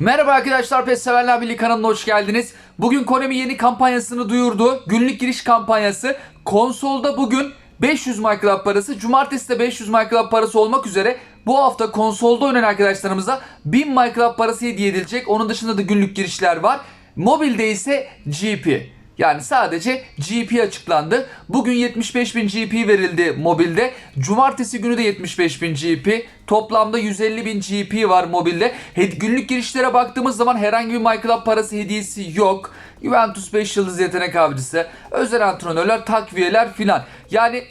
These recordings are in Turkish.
Merhaba arkadaşlar PES Severler Birliği kanalına hoş geldiniz. Bugün Konami yeni kampanyasını duyurdu. Günlük giriş kampanyası. Konsolda bugün 500 MyClub parası, cumartesi de 500 MyClub parası olmak üzere bu hafta konsolda oynayan arkadaşlarımıza 1000 MyClub parası hediye edilecek. Onun dışında da günlük girişler var. Mobilde ise GP. Yani sadece GP açıklandı. Bugün 75.000 GP verildi mobilde. Cumartesi günü de 75.000 GP. Toplamda 150.000 GP var mobilde. Günlük girişlere baktığımız zaman herhangi bir MyClub parası hediyesi yok. Juventus 5 yıldız yetenek avcısı, özel antrenörler, takviyeler filan. Yani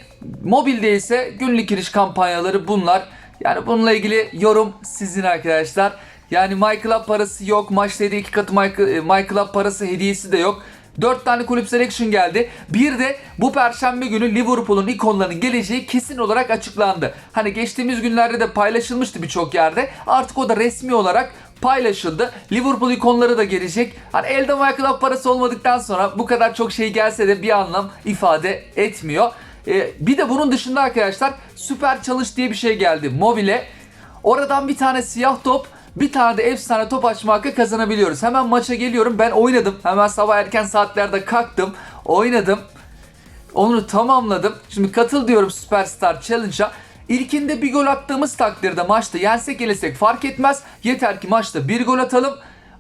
mobilde ise günlük giriş kampanyaları bunlar. Yani bununla ilgili yorum sizin arkadaşlar. Yani MyClub parası yok. Maçta iki katı My- MyClub parası hediyesi de yok. 4 tane kulüp selection geldi. Bir de bu perşembe günü Liverpool'un ikonlarının geleceği kesin olarak açıklandı. Hani geçtiğimiz günlerde de paylaşılmıştı birçok yerde. Artık o da resmi olarak paylaşıldı. Liverpool ikonları da gelecek. Hani elde Club parası olmadıktan sonra bu kadar çok şey gelse de bir anlam ifade etmiyor. Ee, bir de bunun dışında arkadaşlar Süper Challenge diye bir şey geldi mobile. Oradan bir tane siyah top, bir tane de efsane top açma hakkı kazanabiliyoruz. Hemen maça geliyorum. Ben oynadım. Hemen sabah erken saatlerde kalktım. Oynadım. Onu tamamladım. Şimdi katıl diyorum Superstar Challenge'a. İlkinde bir gol attığımız takdirde maçta yensek yenilsek fark etmez. Yeter ki maçta bir gol atalım.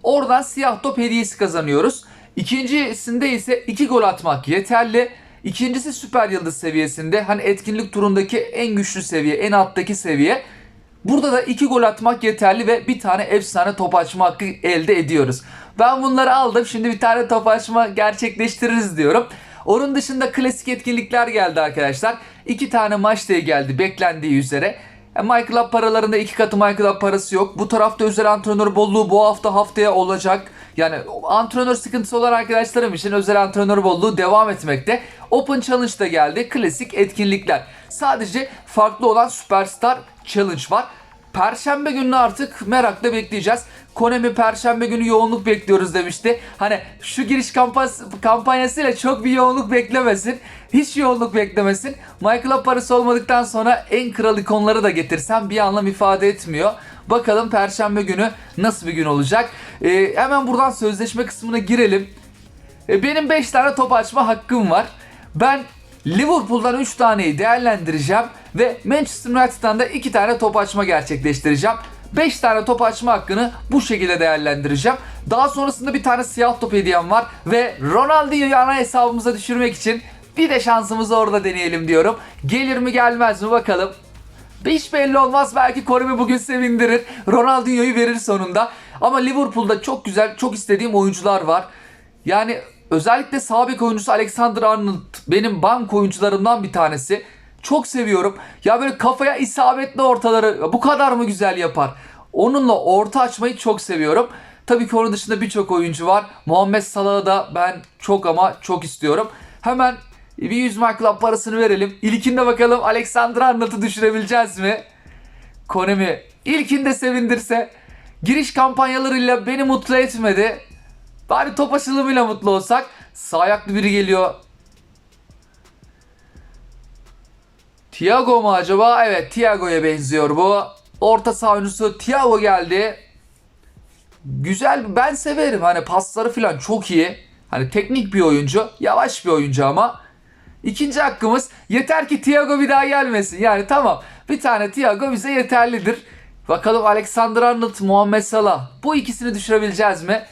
Oradan siyah top hediyesi kazanıyoruz. İkincisinde ise iki gol atmak yeterli. İkincisi süper yıldız seviyesinde. Hani etkinlik turundaki en güçlü seviye, en alttaki seviye. Burada da iki gol atmak yeterli ve bir tane efsane top açma hakkı elde ediyoruz. Ben bunları aldım. Şimdi bir tane top açma gerçekleştiririz diyorum. Onun dışında klasik etkinlikler geldi arkadaşlar. İki tane maç diye geldi beklendiği üzere. E, My Club paralarında iki katı My Club parası yok. Bu tarafta özel antrenör bolluğu bu hafta haftaya olacak. Yani antrenör sıkıntısı olan arkadaşlarım için özel antrenör bolluğu devam etmekte. Open Challenge da geldi. Klasik etkinlikler. Sadece farklı olan Superstar Challenge var. Perşembe günü artık merakla bekleyeceğiz. Konami Perşembe günü yoğunluk bekliyoruz demişti. Hani şu giriş kampanyası, kampanyasıyla çok bir yoğunluk beklemesin. Hiç yoğunluk beklemesin. Michael'a parası olmadıktan sonra en kral ikonları da getirsem bir anlam ifade etmiyor. Bakalım Perşembe günü nasıl bir gün olacak. Ee, hemen buradan sözleşme kısmına girelim. E, Benim 5 tane top açma hakkım var. Ben Liverpool'dan 3 taneyi değerlendireceğim ve Manchester United'dan da 2 tane top açma gerçekleştireceğim. 5 tane top açma hakkını bu şekilde değerlendireceğim. Daha sonrasında bir tane siyah top hediyem var ve Ronaldinho'yu ana hesabımıza düşürmek için bir de şansımızı orada deneyelim diyorum. Gelir mi gelmez mi bakalım. Hiç belli olmaz. Belki Koremi bugün sevindirir. Ronaldinho'yu verir sonunda. Ama Liverpool'da çok güzel, çok istediğim oyuncular var. Yani özellikle sağ bek oyuncusu Alexander Arnold benim bank oyuncularımdan bir tanesi. Çok seviyorum. Ya böyle kafaya isabetli ortaları bu kadar mı güzel yapar? Onunla orta açmayı çok seviyorum. Tabii ki onun dışında birçok oyuncu var. Muhammed Salah'ı da ben çok ama çok istiyorum. Hemen bir 100 My Club parasını verelim. İlkinde bakalım Alexander Arnold'u düşürebileceğiz mi? Konemi ilkinde sevindirse giriş kampanyalarıyla beni mutlu etmedi. Bari top açılımıyla mutlu olsak. Sağ ayaklı biri geliyor. Thiago mu acaba? Evet Thiago'ya benziyor bu. Orta saha oyuncusu Thiago geldi. Güzel ben severim hani pasları falan çok iyi. Hani teknik bir oyuncu, yavaş bir oyuncu ama. İkinci hakkımız yeter ki Thiago bir daha gelmesin. Yani tamam bir tane Thiago bize yeterlidir. Bakalım Alexander Arnold, Muhammed Salah bu ikisini düşürebileceğiz mi?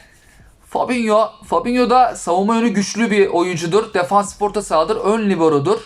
Fabinho, Fabinho da savunma yönü güçlü bir oyuncudur. Defans orta sahadır, ön libero'dur.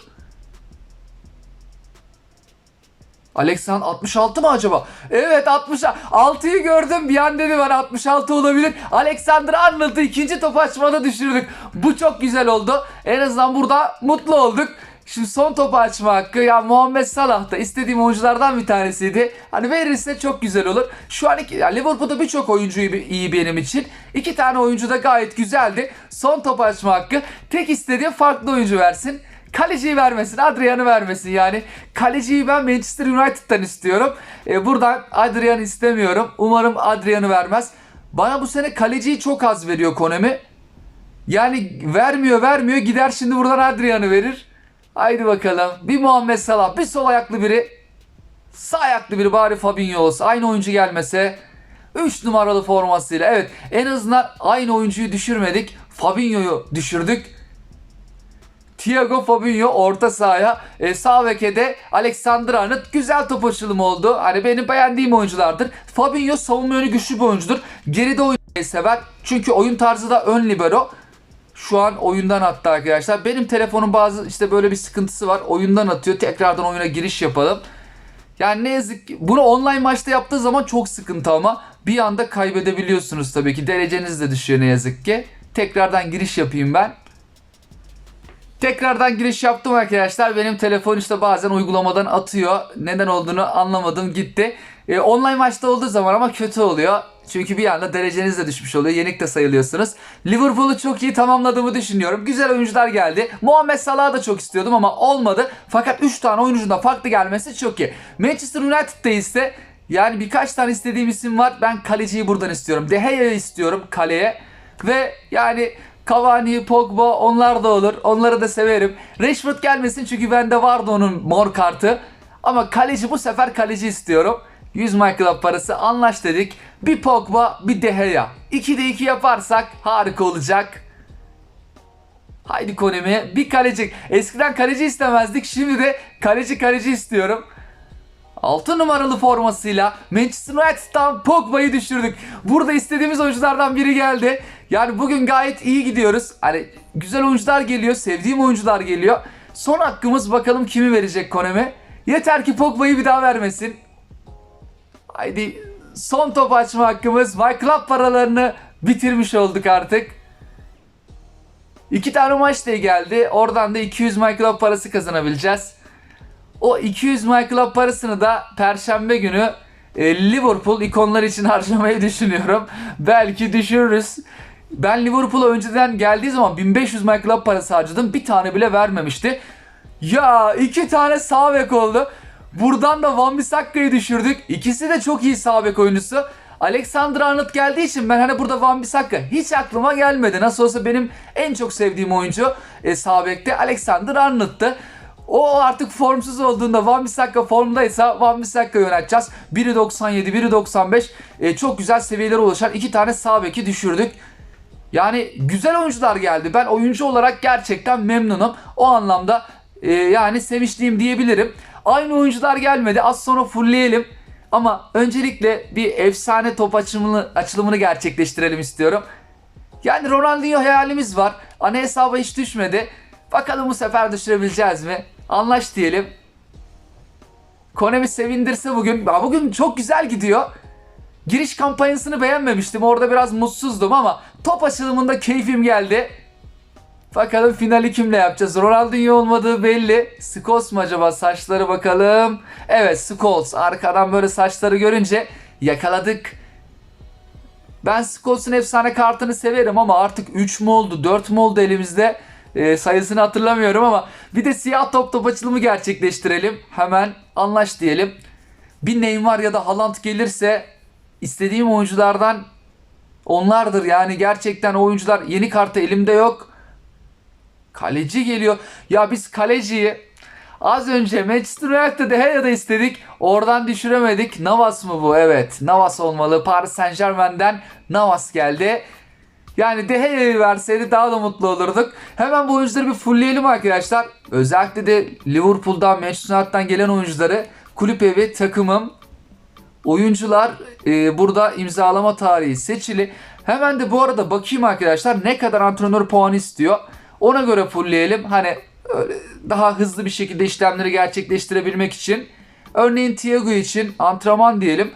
Alexander 66 mı acaba? Evet 66'yı gördüm. Bir an dedim ben 66 olabilir. Alexander Arnold'u ikinci top açmada düşürdük. Bu çok güzel oldu. En azından burada mutlu olduk. Şimdi son topu açma hakkı ya Muhammed Salah da istediğim oyunculardan bir tanesiydi. Hani verirse çok güzel olur. Şu an iki, ya Liverpool'da birçok oyuncu iyi, benim için. İki tane oyuncu da gayet güzeldi. Son topu açma hakkı. Tek istediğim farklı oyuncu versin. Kaleciyi vermesin, Adrian'ı vermesin yani. Kaleciyi ben Manchester United'dan istiyorum. E, buradan Adrian'ı istemiyorum. Umarım Adrian'ı vermez. Bana bu sene kaleciyi çok az veriyor Konemi. Yani vermiyor vermiyor gider şimdi buradan Adrian'ı verir. Haydi bakalım. Bir Muhammed Salah, bir sol ayaklı biri. Sağ ayaklı biri bari Fabinho olsa. Aynı oyuncu gelmese. 3 numaralı formasıyla. Evet en azından aynı oyuncuyu düşürmedik. Fabinho'yu düşürdük. Thiago Fabinho orta sahaya, e, sağ beke de Alexander Arnold güzel top açılımı oldu. Hani benim beğendiğim oyunculardır. Fabinho savunma yönü güçlü bir oyuncudur. Geride oynamayı sever. Çünkü oyun tarzı da ön libero. Şu an oyundan attı arkadaşlar. Benim telefonun bazı işte böyle bir sıkıntısı var. Oyundan atıyor. Tekrardan oyuna giriş yapalım. Yani ne yazık ki bunu online maçta yaptığı zaman çok sıkıntı ama bir anda kaybedebiliyorsunuz tabii ki. Dereceniz de düşüyor ne yazık ki. Tekrardan giriş yapayım ben. Tekrardan giriş yaptım arkadaşlar. Benim telefon işte bazen uygulamadan atıyor. Neden olduğunu anlamadım gitti. Ee, online maçta olduğu zaman ama kötü oluyor. Çünkü bir anda dereceniz de düşmüş oluyor. Yenik de sayılıyorsunuz. Liverpool'u çok iyi tamamladığımı düşünüyorum. Güzel oyuncular geldi. Muhammed Salah'ı da çok istiyordum ama olmadı. Fakat 3 tane oyuncunun farklı gelmesi çok iyi. Manchester United'da ise yani birkaç tane istediğim isim var. Ben kaleciyi buradan istiyorum. De Gea'yı istiyorum kaleye. Ve yani Cavani, Pogba onlar da olur. Onları da severim. Rashford gelmesin çünkü bende vardı onun mor kartı. Ama kaleci bu sefer kaleci istiyorum. 100 My Club parası anlaş dedik. Bir Pogba bir De Gea. 2'de 2 yaparsak harika olacak. Haydi Konemi bir kaleci. Eskiden kaleci istemezdik. Şimdi de kaleci kaleci istiyorum. 6 numaralı formasıyla Manchester United'dan Pogba'yı düşürdük. Burada istediğimiz oyunculardan biri geldi. Yani bugün gayet iyi gidiyoruz. Hani güzel oyuncular geliyor, sevdiğim oyuncular geliyor. Son hakkımız bakalım kimi verecek Konemi. Yeter ki Pogba'yı bir daha vermesin. Haydi son top açma hakkımız. My Club paralarını bitirmiş olduk artık. İki tane maç da geldi. Oradan da 200 My Club parası kazanabileceğiz. O 200 My Club parasını da Perşembe günü e, Liverpool ikonlar için harcamayı düşünüyorum. Belki düşürürüz. Ben Liverpool'a önceden geldiği zaman 1500 My Club parası harcadım. Bir tane bile vermemişti. Ya iki tane sağ bek oldu. Buradan da Van Bissakka'yı düşürdük. İkisi de çok iyi sağ bek oyuncusu. Alexander Arnold geldiği için ben hani burada Van Bissaka hiç aklıma gelmedi. Nasıl olsa benim en çok sevdiğim oyuncu e, sağ Alexander Arnold'tı. O artık formsuz olduğunda Van Bissaka formdaysa Van Bissakka'yı yöneteceğiz. 1.97, 1.95 e, çok güzel seviyelere ulaşan iki tane sağ beki düşürdük. Yani güzel oyuncular geldi. Ben oyuncu olarak gerçekten memnunum. O anlamda e, yani sevinçliyim diyebilirim. Aynı oyuncular gelmedi. Az sonra fullleyelim. Ama öncelikle bir efsane top açılımını, açılımını gerçekleştirelim istiyorum. Yani Ronaldinho hayalimiz var. Ana hesaba hiç düşmedi. Bakalım bu sefer düşürebileceğiz mi? Anlaş diyelim. Konemi sevindirse bugün. Ya bugün çok güzel gidiyor. Giriş kampanyasını beğenmemiştim. Orada biraz mutsuzdum ama top açılımında keyfim geldi. Bakalım finali kimle yapacağız? Ronaldinho olmadığı belli. Scholes mu acaba? Saçları bakalım. Evet Scholes. Arkadan böyle saçları görünce yakaladık. Ben Scholes'un efsane kartını severim ama artık 3 mü oldu 4 mü oldu elimizde Ee, sayısını hatırlamıyorum ama bir de siyah top top açılımı gerçekleştirelim. Hemen anlaş diyelim. Bir Neymar ya da Haaland gelirse istediğim oyunculardan onlardır yani gerçekten oyuncular yeni kartı elimde yok. Kaleci geliyor. Ya biz kaleciyi az önce Manchester United'da De Gea'da istedik. Oradan düşüremedik. Navas mı bu? Evet. Navas olmalı. Paris Saint Germain'den Navas geldi. Yani De Gea'yı verseydi daha da mutlu olurduk. Hemen bu oyuncuları bir fullleyelim arkadaşlar. Özellikle de Liverpool'dan, Manchester United'dan gelen oyuncuları kulüp evi, takımım, oyuncular e, burada imzalama tarihi seçili. Hemen de bu arada bakayım arkadaşlar ne kadar antrenör puanı istiyor. Ona göre fullleyelim. Hani daha hızlı bir şekilde işlemleri gerçekleştirebilmek için. Örneğin Thiago için antrenman diyelim.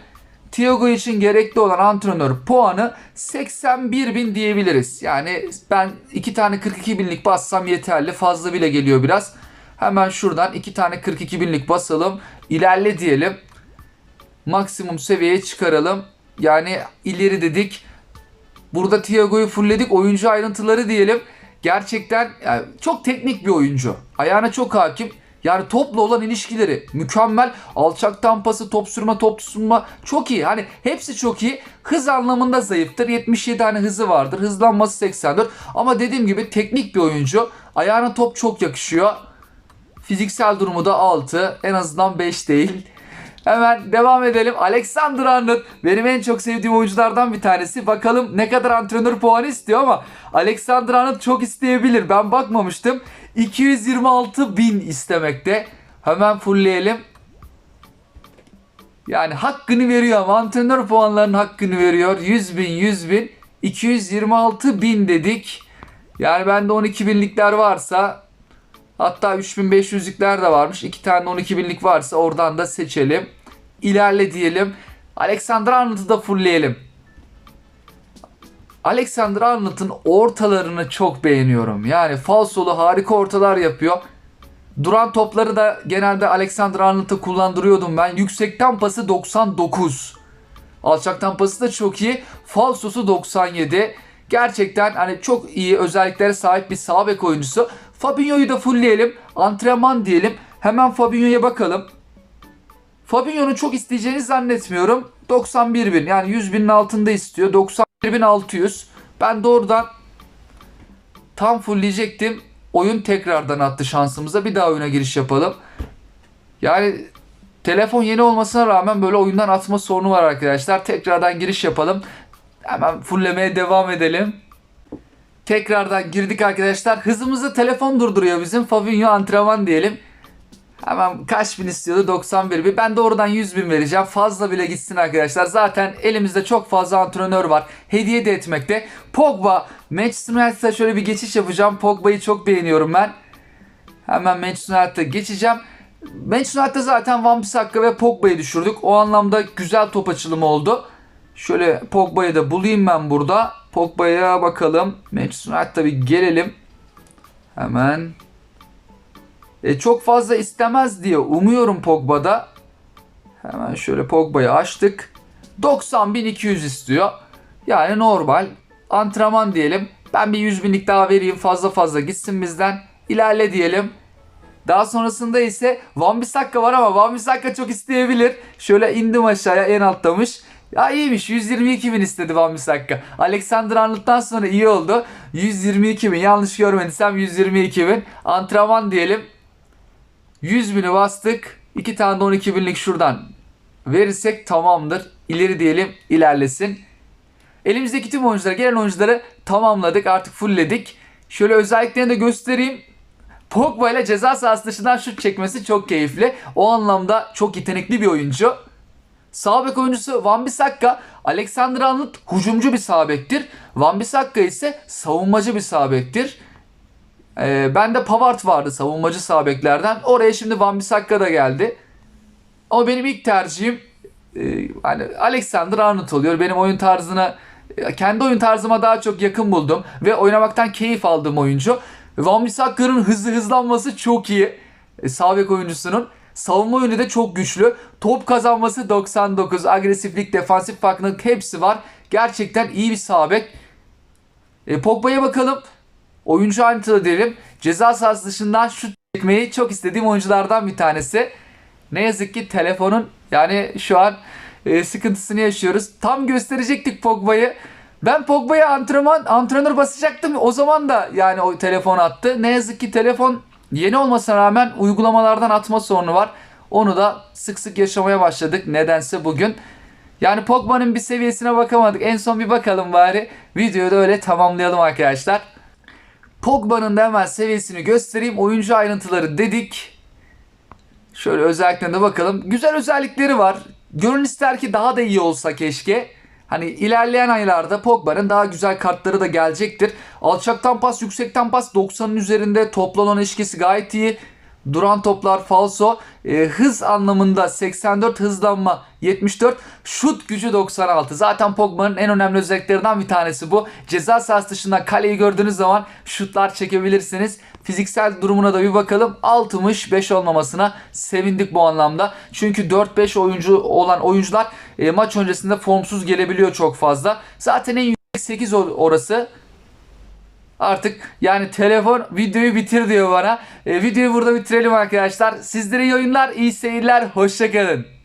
Thiago için gerekli olan antrenör puanı 81 bin diyebiliriz. Yani ben iki tane 42 binlik bassam yeterli. Fazla bile geliyor biraz. Hemen şuradan iki tane 42 binlik basalım. İlerle diyelim. Maksimum seviyeye çıkaralım. Yani ileri dedik. Burada Thiago'yu fullledik. Oyuncu ayrıntıları diyelim. Gerçekten yani çok teknik bir oyuncu. Ayağına çok hakim. Yani topla olan ilişkileri mükemmel. Alçak tampası, top sürme, top tutma çok iyi. Hani hepsi çok iyi. Hız anlamında zayıftır. 77 tane hızı vardır. Hızlanması 84. Ama dediğim gibi teknik bir oyuncu. Ayağına top çok yakışıyor. Fiziksel durumu da 6. En azından 5 değil. Hemen devam edelim. Alexander Arnold benim en çok sevdiğim oyunculardan bir tanesi. Bakalım ne kadar antrenör puanı istiyor ama Alexander Arnold çok isteyebilir. Ben bakmamıştım. 226 bin istemekte. Hemen fullleyelim. Yani hakkını veriyor ama antrenör puanlarının hakkını veriyor. 100 bin, 100 bin, 226 bin dedik. Yani bende 12 binlikler varsa hatta 3500'lükler de varmış. İki tane 12 binlik varsa oradan da seçelim. İlerle diyelim. Alexander Arnold'u da fullleyelim. Alexander Arnold'un ortalarını çok beğeniyorum. Yani falsolu harika ortalar yapıyor. Duran topları da genelde Alexander Arnold'a kullandırıyordum ben. Yüksekten pası 99. Alçaktan pası da çok iyi. Falsosu 97. Gerçekten hani çok iyi özelliklere sahip bir sağ bek oyuncusu. Fabinho'yu da fullleyelim. Antrenman diyelim. Hemen Fabinho'ya bakalım. Fabinho'nu çok isteyeceğini zannetmiyorum. 91 bin yani 100 binin altında istiyor. 91 bin 600. Ben doğrudan tam fullleyecektim. Oyun tekrardan attı şansımıza. Bir daha oyuna giriş yapalım. Yani telefon yeni olmasına rağmen böyle oyundan atma sorunu var arkadaşlar. Tekrardan giriş yapalım. Hemen fulllemeye devam edelim. Tekrardan girdik arkadaşlar. Hızımızı telefon durduruyor bizim. Fabinho antrenman diyelim. Hemen kaç bin istiyordu? 91 bin. Ben doğrudan 100 bin vereceğim. Fazla bile gitsin arkadaşlar. Zaten elimizde çok fazla antrenör var. Hediye de etmekte. Pogba. Manchester United'a şöyle bir geçiş yapacağım. Pogba'yı çok beğeniyorum ben. Hemen Manchester United'a geçeceğim. Manchester United'da zaten Van Bissaka ve Pogba'yı düşürdük. O anlamda güzel top açılımı oldu. Şöyle Pogba'yı da bulayım ben burada. Pogba'ya bakalım. Manchester United'a bir gelelim. Hemen. E, çok fazla istemez diye umuyorum Pogba'da. Hemen şöyle Pogba'yı açtık. 90.200 istiyor. Yani normal. Antrenman diyelim. Ben bir 100 binlik daha vereyim. Fazla fazla gitsin bizden. İlerle diyelim. Daha sonrasında ise Van Bissaka var ama Van Bissaka çok isteyebilir. Şöyle indim aşağıya en alttamış. Ya iyiymiş 122 bin istedi Van Bissaka. Alexander Arnold'dan sonra iyi oldu. 122 bin yanlış görmediysem 122 bin. Antrenman diyelim. 100 bini bastık. 2 tane de 12 binlik şuradan verirsek tamamdır. İleri diyelim ilerlesin. Elimizdeki tüm oyuncuları, gelen oyuncuları tamamladık. Artık fullledik. Şöyle özelliklerini de göstereyim. Pogba ile ceza sahası dışından şut çekmesi çok keyifli. O anlamda çok yetenekli bir oyuncu. Sağ bek oyuncusu Van Bissaka, Alexander Arnold hücumcu bir sağ bektir. Van Bissaka ise savunmacı bir sağ bektir. Ee, bende Pavard vardı savunmacı sağ beklerden. Oraya şimdi Van Bissaka da geldi. Ama benim ilk tercihim e, hani Alexander Arnold oluyor. Benim oyun tarzına kendi oyun tarzıma daha çok yakın buldum ve oynamaktan keyif aldığım oyuncu. Van Bissaka'nın hızlı hızlanması çok iyi. E, sağ bek oyuncusunun. Savunma yönü de çok güçlü. Top kazanması 99. Agresiflik, defansif farklılık hepsi var. Gerçekten iyi bir sağ. E, Pogba'ya bakalım. Oyuncu ayrıntılı diyelim. Ceza sahası dışından şut çekmeyi çok istediğim oyunculardan bir tanesi. Ne yazık ki telefonun yani şu an e, sıkıntısını yaşıyoruz. Tam gösterecektik Pogba'yı. Ben Pogba'ya antrenman antrenör basacaktım. O zaman da yani o telefon attı. Ne yazık ki telefon yeni olmasına rağmen uygulamalardan atma sorunu var. Onu da sık sık yaşamaya başladık nedense bugün. Yani Pogba'nın bir seviyesine bakamadık. En son bir bakalım bari. Videoyu da öyle tamamlayalım arkadaşlar. Pogba'nın da hemen seviyesini göstereyim. Oyuncu ayrıntıları dedik. Şöyle özelliklerine de bakalım. Güzel özellikleri var. Gönül ister ki daha da iyi olsa keşke. Hani ilerleyen aylarda Pogba'nın daha güzel kartları da gelecektir. Alçaktan pas, yüksekten pas 90'ın üzerinde toplanan ilişkisi gayet iyi. Duran toplar falso. E, hız anlamında 84 hızlanma 74. Şut gücü 96. Zaten Pogba'nın en önemli özelliklerinden bir tanesi bu. Ceza sahası dışında kaleyi gördüğünüz zaman şutlar çekebilirsiniz. Fiziksel durumuna da bir bakalım. 65 olmamasına sevindik bu anlamda. Çünkü 4-5 oyuncu olan oyuncular e, maç öncesinde formsuz gelebiliyor çok fazla. Zaten en yüksek 8 orası. Artık yani telefon videoyu bitir diyor bana. E, videoyu burada bitirelim arkadaşlar. Sizlere iyi oyunlar, iyi seyirler. Hoşçakalın.